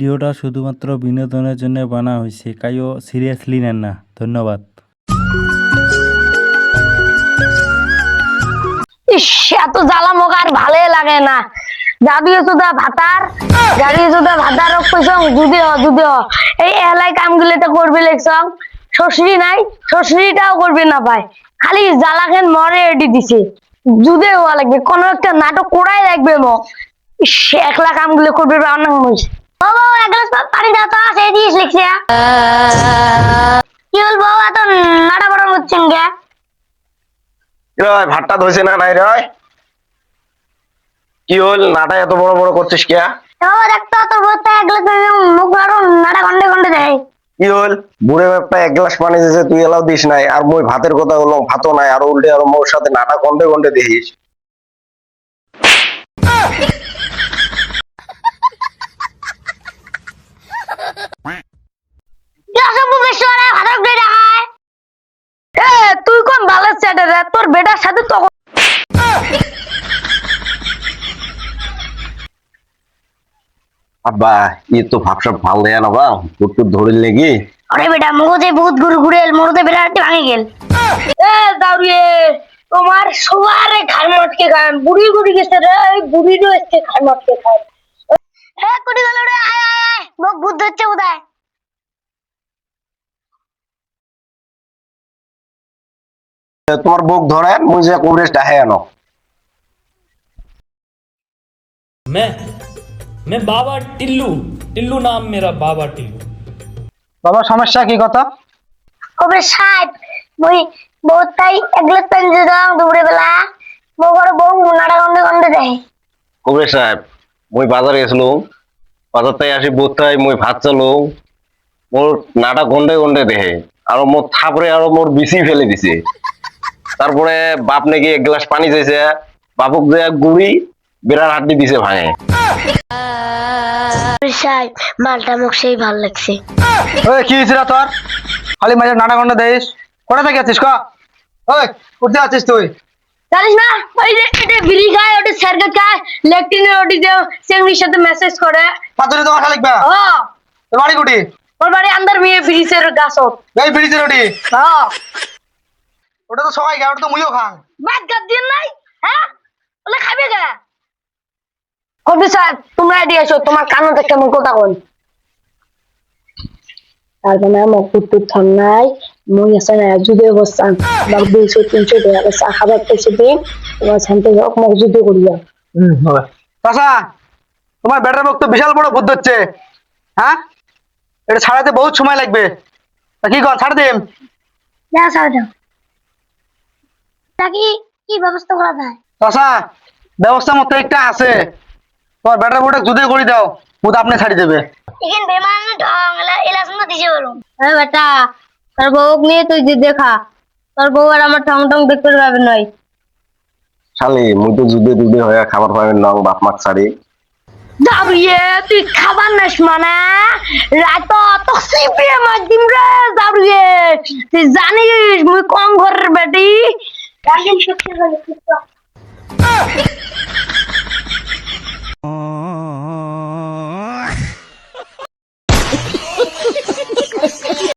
ভিডিওটা শুধুমাত্র বিনোদনের জন্য বানা হয়েছে। কাইও সিরিয়াসলি নেন না। ধন্যবাদ। ইস, এত জ্বালা আর ভালোই লাগে না। সুদা ভাতার সুদা ভাতার কইসং হ হ এই এলাই করবি শ্বশুরি নাই করবি না ভাই। খালি জ্বালাখেন মরে এডি দিছে। যুদে হওয়া লাগবে, কোনো একটা নাটক করাই লাগবে মো। একলা কামগুলো করবি রান্না হয়েছে গ্লাস পানি দাও তো সেই দিস লিখছে। কি বলব এত নাটা বড় হচ্ছেন রয় ভাতটা ধইছে না নাই রয় কি হল নাটা এত বড় বড় করছিস কে? বাবা দেখতো তোর বলতে এক গ্লাস মুখ আরও নাটা গন্ডে গন্ডে দেয়। কি হল? বুড়ে ব্যাপটা এক গ্লাস পানি দিয়েছে তুই এলাও দিস নাই। আর মই ভাতের কথা বললাম ভাতও নাই আর উল্টে আর মোর সাথে নাটা কন্ডে কন্ডে দিস এ তুই কোন ভালো ছেলে রে তোর বেটার সাথে তো আব্বা ই তো ভাবসাব ভালো দেয়া না বা কুটকুট ধরিল নাকি? আরে বেটা মগজে বহুত ঘুরে ঘুরে মগজে বেটা ভাঙে গেল। এ দাউরিয়ে তোমার সবার ঘাড় মটকে খান বুড়ি বুড়ি গেছে রে এই বুড়ি রয়েছে ঘাড় মটকে খায়। এ কুড়ি গেল রে আয় আয় আয় মুখ ভূত ধরছে উদয় তোমার বুক ধরে মুই যে কংগ্রেস ডাহে আনো मैं मैं बाबा टिल्लू टिल्लू नाम मेरा बाबा टिल्लू বাবা সমস্যা কি কথা কবে সাহেব মই বহুত তাই একলা পেন দিদাম দুপুরে বেলা মগর বউ নাড়া গন্ডে গন্ডে দেয় কংগ্রেস সাহেব মুই বাজারে গেছিলাম বাজার থেকে আসি বোধহয় মুই ভাত চালো মোর নাটা গন্ডে গন্ডে দেহে আর মোর থাপড়ে আর মোর বিচি ফেলে দিছে তারপরে বাপ নাকি এক গ্লাস পানি চাইছে বাপক যে গুড়ি বিরাট হাড্ডি দিছে ভাঙে। মালটা মুখ সেই ভালো লাগছে। ওই কি হয়েছিল তোর? খালি মাঝে নানা গন্ডা কোথা থেকে আছিস ক? ওই কোথায় আছিস তুই? জানিস না ওই যে এটা বিড়ি খায় ওটা স্যারকে খায় লেকটিনে ওটি যে চেংড়ির সাথে মেসেজ করে। পাতুরি তোমার লিখবা ও তোর বাড়ি কুটি? ওর বাড়ি আন্দার মেয়ে ব্রিজের গাছ এই বিড়িতে রুটি হ্যাঁ ওটা তো সবাই খায় ওটা তো মুইও খাং বাদ গাদ দিন নাই হ্যাঁ? ওলে খাবে কে? কবি স্যার তোমরা এটি এসো তোমার কানো থেকে কেমন কথা কন? তারপরে আমার কুটুর মই আছে না যুদে বসতাম আমার দুইশো তিনশো টাকা চা খাবার দিন তোমার শান্তি হোক মোক যুদ্ধ করিয়া। হুম হবে। চাচা তোমার ব্যাটার মুখ তো বিশাল বড় বুদ্ধ হচ্ছে হ্যাঁ? এটা ছাড়াতে বহুত সময় লাগবে। তা কি কর ছাড় দিম যা সাজা নাকি কি ব্যবস্থা করা যায়? চাচা ব্যবস্থা মতো একটা আছে। তোমার ব্যাটার বোর্ডে যুদে করে দাও বুধ আপনি ছাড়ি দেবে। এখানে বেমান ঢং এলা শুনে দিছে বলো আরে বেটা তোর বউক নিয়ে তুই যে দেখা তোর বউ আর আমার ঠং ঠং দেখতে পাবে নয়। শালি মুই তো যুদ্ধে যুদ্ধে হয়ে খাবার পাবেন নং বাপ মাক ছাড়ি। দাবরিয়ে তুই খাবার নাস মানে? রাত তো সিপিএ মার দিম রে দাবরিয়ে তুই জানিস মুই কম ঘরের বেটি। Я їм ще всі залізти.